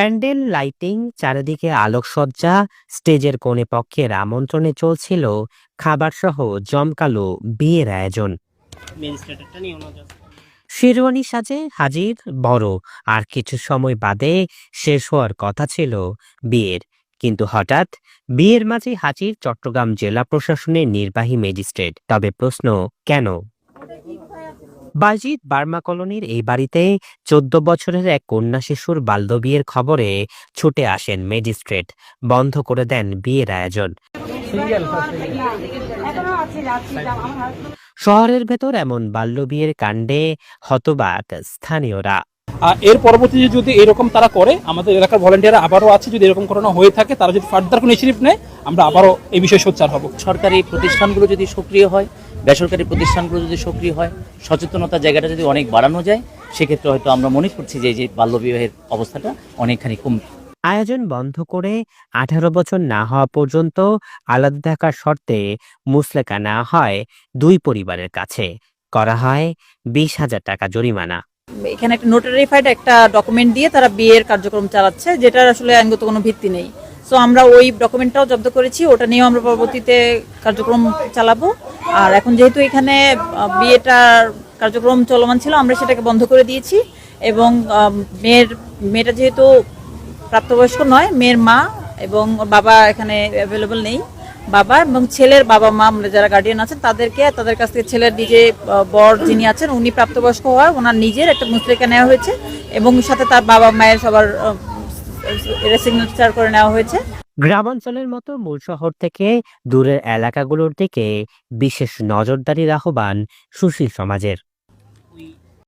Pandal lighting চারিদিকে আলোকসজ্জা স্টেজের কোণে পক্ষের আমন্ত্রণে চলছিল খাবারসহ জমকালো বিয়ের আয়োজন। শেরওয়ানি সাজে হাজির বড়। আর কিছু সময় বাদে শেষ হওয়ার কথা ছিল বিয়ের। কিন্তু হঠাৎ বিয়ের মাঝে হাজির চট্টগ্রাম জেলা প্রশাসনের নির্বাহী ম্যাজিস্ট্রেট। তবে প্রশ্ন কেন? বাজিত বার্মা কলোনির এই বাড়িতে চোদ্দ বছরের এক কন্যা শিশুর বাল্যবিয়ের খবরে ছুটে আসেন ম্যাজিস্ট্রেট। বন্ধ করে দেন বিয়ের আয়োজন। শহরের ভেতর এমন বাল্যবিয়ের কাণ্ডে হতবাক স্থানীয়রা। এর পরবর্তীতে যদি এরকম তারা করে আমাদের এলাকার ভলেন্টিয়ার আবারও আছে যদি এরকম ঘটনা হয়ে থাকে তারা যদি ফার্দার কোনো ইনিশিয়েটিভ নেয় আমরা আবারও এই বিষয়ে সোচ্চার হব। সরকারি প্রতিষ্ঠানগুলো যদি সক্রিয় হয় বেসরকারি প্রতিষ্ঠানগুলো যদি সক্রিয় হয় সচেতনতার জায়গাটা যদি অনেক বাড়ানো যায় সেক্ষেত্রে হয়তো আমরা মনে করছি যে এই যে বাল্যবিবাহের অবস্থাটা অনেকখানি কম আয়োজন বন্ধ করে আঠারো বছর না হওয়া পর্যন্ত আলাদা থাকার শর্তে মুসলেকা নেওয়া হয় দুই পরিবারের কাছে। করা হয় বিশ হাজার টাকা জরিমানা। এখানে একটা নোটারিফাইড একটা ডকুমেন্ট দিয়ে তারা বিয়ের কার্যক্রম চালাচ্ছে, যেটার আসলে আইনগত কোনো ভিত্তি নেই। সো আমরা ওই ডকুমেন্টটাও জব্দ করেছি, ওটা নিয়েও আমরা পরবর্তীতে কার্যক্রম চালাবো। আর এখন যেহেতু এখানে বিয়েটার কার্যক্রম চলমান ছিল, আমরা সেটাকে বন্ধ করে দিয়েছি। এবং মেয়ের, মেয়েটা যেহেতু প্রাপ্তবয়স্ক নয়, মেয়ের মা এবং বাবা এখানে অ্যাভেলেবল নেই। বাবা এবং ছেলের বাবা মা যারা গার্ডিয়ান আছেন, তাদেরকে তাদের কাছ থেকে ছেলের নিজে বর যিনি আছেন, উনি প্রাপ্তবয়স্ক হওয়ায় ওনার নিজের একটা মুসলিকা নেওয়া হয়েছে এবং সাথে তার বাবা মায়ের সবার সিগনেচার করে নেওয়া হয়েছে। গ্রামাঞ্চলের মতো মূল শহর থেকে দূরের এলাকাগুলোর দিকে বিশেষ নজরদারির আহ্বান সুশীল সমাজের।